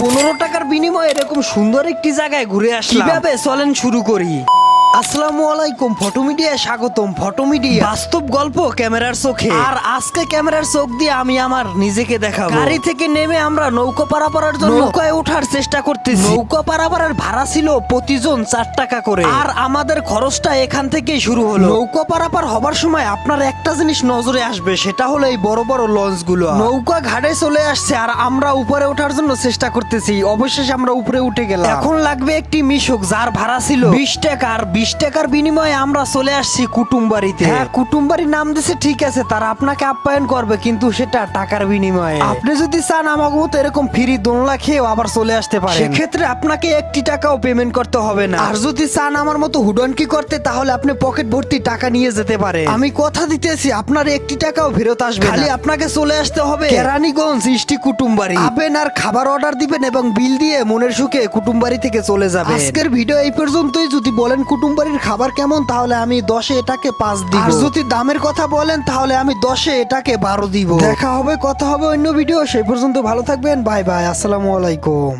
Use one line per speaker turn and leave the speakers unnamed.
পনেরো টাকার বিনিময়ে এরকম সুন্দর একটি জায়গায় ঘুরে আসলাম। কীভাবে চলেন শুরু করি? আসসালামু আলাইকুম ফটো মিডিয়ায় স্বাগতম। ফটো মিডিয়া বাস্তব গল্প ক্যামেরার চোখে। আর আজকে ক্যামেরার চোখ দিয়ে আমি আমার নিজেকে দেখাবো। গাড়ি থেকে নেমে আমরা নৌকো পারাপারের জন্য নৌকায় ওঠার চেষ্টা করতেছি। নৌকা পারাপারের ভাড়া ছিল প্রতিজন চার টাকা করে। আর আমাদের খরচটা এখান থেকেই শুরু হলো। নৌকা পারাপার হবার সময় আপনার একটা জিনিস নজরে আসবে সেটা হলো এই বড় বড় লঞ্চগুলো নৌকা ঘাটে চলে আসছে আর আমরা উপরে ওঠার জন্য চেষ্টা করতেছি। অবশেষে আমরা উপরে উঠে গেলাম। এখন লাগবে একটি মিশক যার ভাড়া ছিল বিশ টাকা আর বিশ টাকার বিনিময়ে আমরা চলে আসছি কুটুম বাড়িতে হ্যাঁ কুটুম বাড়ির নাম দিছে ঠিক আছে তারা আপনাকে আপ্যায়ন করবে কিন্তু সেটা টাকার বিনিময়ে। আপনি যদি চান আমাকে মতো এরকম ফ্রি দোলনা খেয়েও আবার চলে আসতে পারে সেক্ষেত্রে আপনাকে একটি টাকাও পেমেন্ট করতে হবে না। আর যদি চান আমার মতো হুডনকি করতে তাহলে আপনি পকেট ভর্তি টাকা নিয়ে যেতে পারে আমি কথা দিতেছি আপনার একটি টাকাও ফেরত আসবে খালি আপনাকে চলে আসতে হবে। কেরানীগঞ্জ ইষ্টি কুটুমবাড়ি। আবেন আর খাবার অর্ডার দিবেন এবং বিল দিয়ে মনের সুখে কুটুমবাড়ি থেকে চলে যাবে আজকের ভিডিও এই পর্যন্তই। যদি বলেন কুটুমবাড়ির খাবার কেমন তাহলে আমি দশে এটাকে পাঁচ দিব। আর যদি দামের কথা বলেন তাহলে আমি দশে এটাকে বারো দিব। দেখা হবে কথা হবে অন্য ভিডিও সেই পর্যন্ত ভালো থাকবেন বাই বাই আসসালামু আলাইকুম।